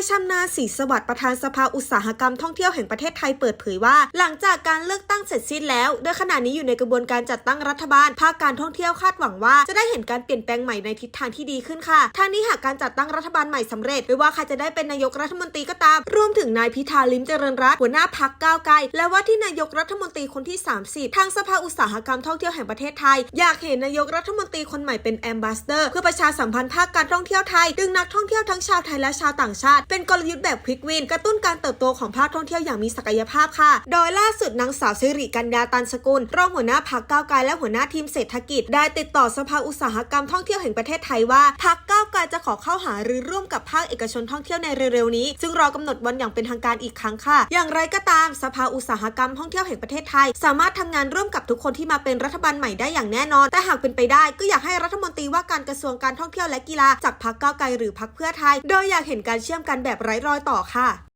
ายชำนาศรีสวัสดิ์ประธานสภาอุตสาหกรรมท่องเที่ยวแห่งประเทศไทยเปิดเผยว่า หลังจากการเลือกตั้งเสร็จสิ้นแล้ว โดยขณะนี้อยู่ในกระบวนการจัดตั้งรัฐบาล ภาคการท่องเที่ยวคาดหวังว่าจะได้เห็นการเปลี่ยนแปลงใหม่ในทิศทางที่ดีขึ้นค่ะทางนี้หากการจัดตั้งรัฐบาลใหม่สำเร็จไม่ว่าใครจะได้เป็นนายกรัฐมนตรีก็ตาม รวมถึงนายพิธาลิมเจริญรัตน์หัวหน้าพักก้าวไกลและว่าที่นายกรัฐมนตรีคนที่ 30 ทางสภาอุตสาหกรรมท่องเที่ยวแห่งประเทศไทย อยากเห็นนายกรัฐมนตรีคนใหม่เป็นแอมบาสเดอร์ เพื่อประชาสัมพันธ์ภาคการท่องเที่ยวไทย ดึงนักท่องเที่ยวทั้งชาวไทยและชาวต่างชาติเป็นกลยุทธ์แบบควิกวินกระตุ้นการเติบโตของภาคท่องเที่ยวอย่างมีศักยภาพค่ะ โดยล่าสุดนางสาวสิริกัญญาตันสกุล รองหัวหน้าพักก้าวไกลและหัวหน้าทีมเศรษฐกิจ ได้ติดต่อสภาอุตสาหกรรมท่องเที่ยวแห่งประเทศไทยว่าพักก้าวไกลจะขอเข้าหารือร่วมกับภาคเอกชนท่องเที่ยวในเร็วๆนี้ ซึ่งรอกำหนดวันอย่างเป็นทางการอีกครั้งค่ะ อย่างไรก็ตามสภาอุตสาหกรรมท่องเที่ยวแห่งประเทศไทย สามารถทำงานร่วมกับทุกคนที่มาเป็นรัฐบาลใหม่ได้อย่างแน่นอน แต่หากเป็นไปได้ก็อยากให้รัฐมนตรีว่าการกระทรวงการท่องเที่ยวและกีฬาจากพักก้าวไกลหรือพักเพื่อไทย โดยอยากเห็นการเชื่อมกันแบบไร้รอยต่อค่ะ